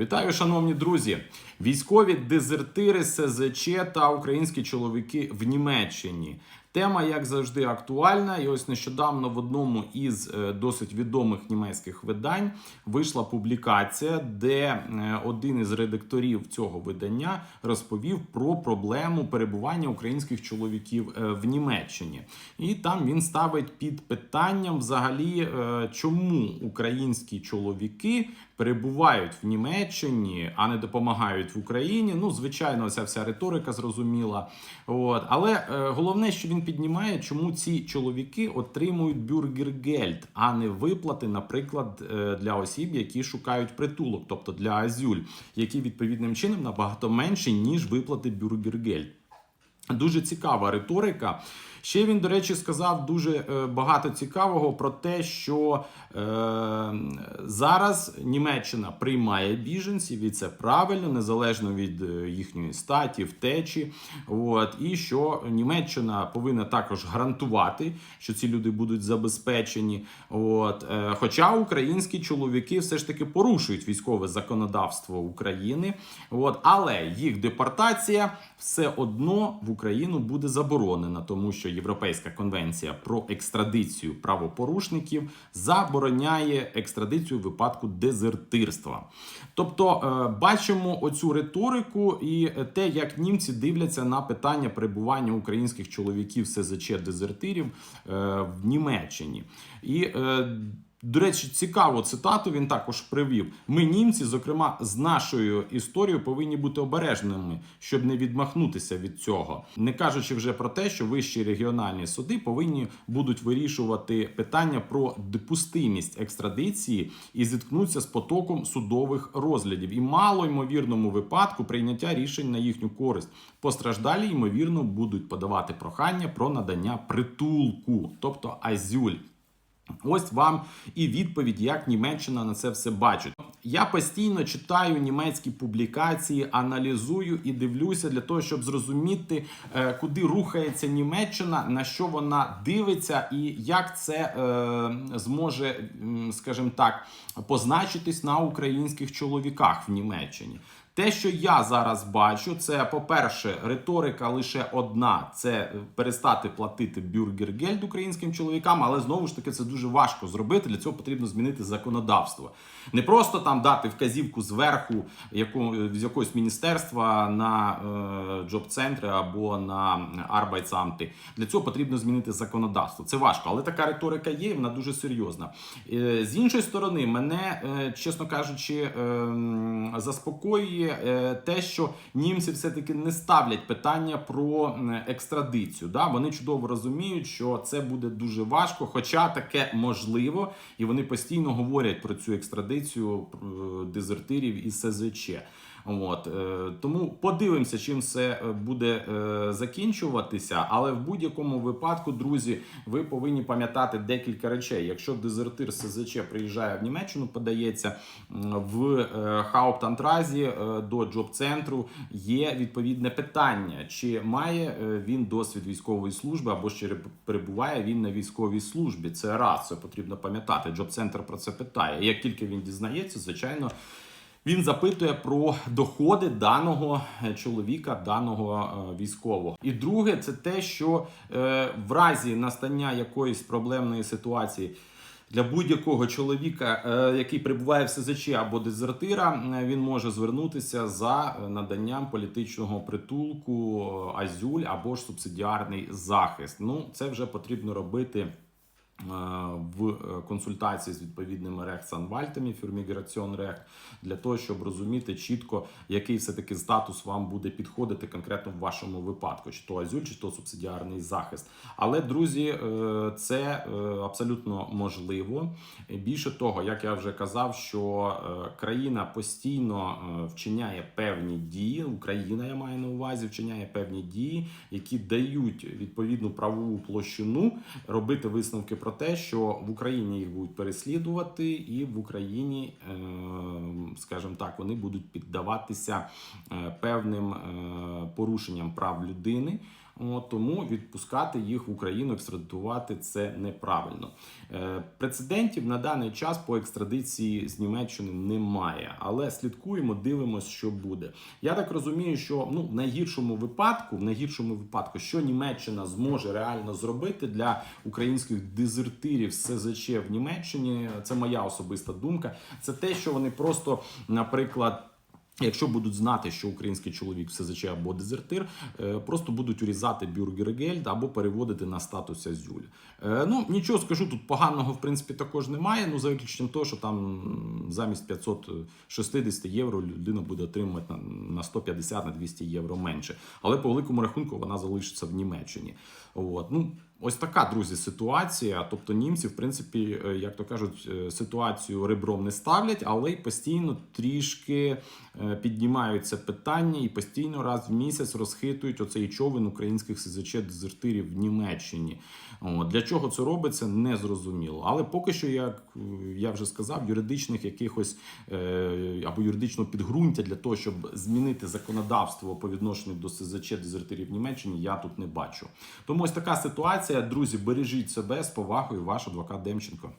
Вітаю, шановні друзі! Військові дезертири СЗЧ та українські чоловіки в Німеччині. Тема, як завжди, актуальна. І ось нещодавно в одному із е, досить відомих німецьких видань вийшла публікація, де е, один із редакторів цього видання розповів про проблему перебування українських чоловіків е, в Німеччині. І там він ставить під питанням взагалі, чому українські чоловіки перебувають в Німеччині, а не допомагають в Україні. Ну, звичайно, ця вся риторика зрозуміла. От. Але головне, що він піднімає, чому ці чоловіки отримують бюргергельд, а не виплати, наприклад, е, для осіб, які шукають притулок, тобто для азюль, які відповідним чином набагато менші, ніж виплати бюргергельд. Дуже цікава риторика. Ще він, до речі, сказав дуже е, багато цікавого про те, що е, зараз Німеччина приймає біженців, і це правильно, незалежно від е, їхньої статі, втечі. От, і що Німеччина повинна також гарантувати, що ці люди будуть забезпечені. От, е, хоча українські чоловіки все ж таки порушують військове законодавство України, от, але їх депортація все одно в Україну буде заборонена, тому що Європейська конвенція про екстрадицію правопорушників забороняє екстрадицію в випадку дезертирства. Тобто е, бачимо оцю риторику і те, як німці дивляться на питання перебування українських чоловіків СЗЧ дезертирів е, в Німеччині. І е, до речі, цікаву цитату він також привів. Ми, німці, зокрема, з нашою історією, повинні бути обережними, щоб не відмахнутися від цього, не кажучи вже про те, що вищі регіональні суди повинні будуть вирішувати питання про допустимість екстрадиції і зіткнуться з потоком судових розглядів. І мало ймовірному випадку прийняття рішень на їхню користь. Постраждалі ймовірно будуть подавати прохання про надання притулку, тобто азюль. Ось вам і відповідь, як Німеччина на це все бачить. Я постійно читаю німецькі публікації, аналізую і дивлюся для того, щоб зрозуміти, е, куди рухається Німеччина, на що вона дивиться, і як це е, зможе, скажімо так, позначитись на українських чоловіках в Німеччині. Те, що я зараз бачу, це по-перше, риторика лише одна: це перестати платити бюргергельд українським чоловікам, але знову ж таки це дуже важко зробити. Для цього потрібно змінити законодавство. Не просто там дати вказівку зверху яку, з якогось міністерства на е, джоб-центри або на арбайтсамти. Для цього потрібно змінити законодавство. Це важко, але така риторика є, вона дуже серйозна. Е, з іншої сторони, мене, е, чесно кажучи, е, заспокоює е, те, що німці все-таки не ставлять питання про екстрадицію. Да? Вони чудово розуміють, що це буде дуже важко, хоча таке можливо, і вони постійно говорять про цю екстрадицію е, дезертирів і СЗЧ. От е, тому подивимося, чим все е, буде е, закінчуватися. Але в будь-якому випадку, друзі, ви повинні пам'ятати декілька речей. Якщо дезертир СЗЧ приїжджає в Німеччину, подається в Хауптантразі до джоб-центру, є відповідне питання: чи має він досвід військової служби або ще перебуває він на військовій службі. Це раз це потрібно пам'ятати. Джоб-центр про це питає. Як тільки він дізнається, звичайно. Він запитує про доходи даного е, чоловіка, даного е, військового. І друге, це те, що е, в разі настання якоїсь проблемної ситуації. Для будь-якого чоловіка, який перебуває в СЗЧ або дезертира, він може звернутися за наданням політичного притулку, азюль або ж субсидіарний захист. Ну, це вже потрібно робити в е, консультації з відповідними рехтсанвальтами фірміграціон Рехт для того, щоб розуміти чітко, який все-таки статус вам буде підходити конкретно в вашому випадку, чи то азюль, чи то субсидіарний захист. Але друзі, е, це е, абсолютно можливо. Більше того, як я вже казав, що е, країна постійно е, вчиняє певні дії. Україна я маю на увазі, вчиняє певні дії, які дають відповідну правову площину робити висновки про те, що в Україні їх будуть переслідувати, і в Україні, е, скажімо так, вони будуть піддаватися е, певним е, порушенням прав людини. От, тому відпускати їх в Україну, екстрадитувати це неправильно. Е, прецедентів на даний час по екстрадиції з Німеччини немає, але слідкуємо, дивимося, що буде. Я так розумію, що ну в найгіршому випадку, в найгіршому випадку, що Німеччина зможе реально зробити для українських дезертирів СЗЧ в Німеччині. Це моя особиста думка. Це те, що вони просто, наприклад. Якщо будуть знати, що український чоловік в СЗЧ або дезертир, е, просто будуть урізати бюргергельд або переводити на статус Азюль. Е, Ну нічого скажу, тут поганого в принципі також немає. Ну за виключенням того, що там замість 560 євро людина буде отримувати на 150 на 200 євро менше. Але по великому рахунку вона залишиться в Німеччині. От ну. Ось така, друзі, ситуація. Тобто німці, в принципі, е, як то кажуть, е, ситуацію ребром не ставлять, але й постійно трішки е, піднімаються питання і постійно раз в місяць розхитують оцей човен українських СЗЧ дезертирів в Німеччині. Для чого це робиться, не зрозуміло. Але поки що, як я вже сказав, юридичних якихось або юридичного підґрунтя для того, щоб змінити законодавство по відношенню до СЗЧ дезертирів в Німеччині, я тут не бачу. Тому ось така ситуація. Друзі, бережіть себе з повагою, ваш адвокат Демченко.